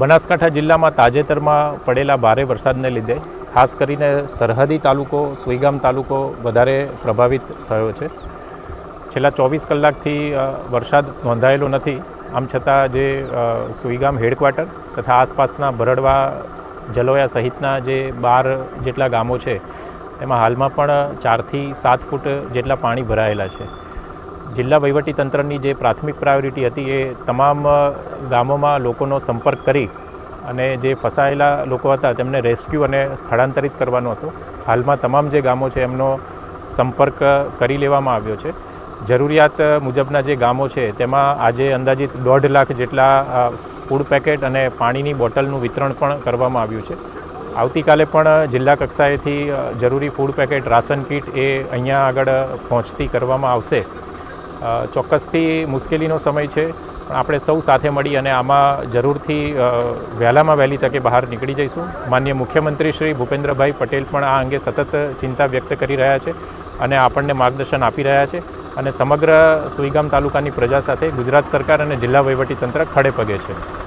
બનાસકાંઠા જિલ્લામાં તાજેતરમાં પડેલા ભારે વરસાદને લીધે ખાસ કરીને સરહદી તાલુકો, સુઈગામ તાલુકો વધારે પ્રભાવિત થયો છે. છેલ્લા ચોવીસ કલાકથી વરસાદ નોંધાયેલો નથી. આમ છતાં જે સુઈગામ હેડક્વાર્ટર તથા આસપાસના ભરડવા જલોયા સહિતના જે બાર જેટલા ગામો છે, તેમાં હાલમાં પણ ચારથી સાત ફૂટ જેટલા પાણી ભરાયેલા છે. જિલ્લા વહીવટી તંત્રની જે પ્રાથમિક પ્રાયોરિટી હતી એ તમામ ગામોમાં લોકોનો સંપર્ક કરી અને જે ફસાયેલા લોકો હતા તેમને રેસ્ક્યુ અને સ્થળાંતરિત કરવાનો હતો. હાલમાં તમામ જે ગામો છે એમનો સંપર્ક કરી લેવામાં આવ્યો છે. જરૂરિયાત મુજબના જે ગામો છે તેમાં આજે અંદાજિત દોઢ લાખ જેટલા ફૂડ પેકેટ અને પાણીની બોટલનું વિતરણ પણ કરવામાં આવ્યું છે. આવતીકાલે પણ જિલ્લા કક્ષાએથી જરૂરી ફૂડ પેકેટ રાશન કીટ એ અહીંયા આગળ પહોંચતી કરવામાં આવશે. ચોક્કસથી મુશ્કેલીનો સમય છે. પણ આપણે સૌ સાથે મળી અને આમાં જરૂરથી વહેલામાં વહેલી તકે બહાર નીકળી જઈશું. માન્ય મુખ્યમંત્રી શ્રી ભૂપેન્દ્રભાઈ પટેલ પણ આ અંગે સતત ચિંતા વ્યક્ત કરી રહ્યા છે અને આપણને માર્ગદર્શન આપી રહ્યા છે અને સમગ્ર સુઈગામ તાલુકાની પ્રજા સાથે ગુજરાત સરકાર અને જિલ્લા વહીવટીતંત્ર ખડે પગે છે.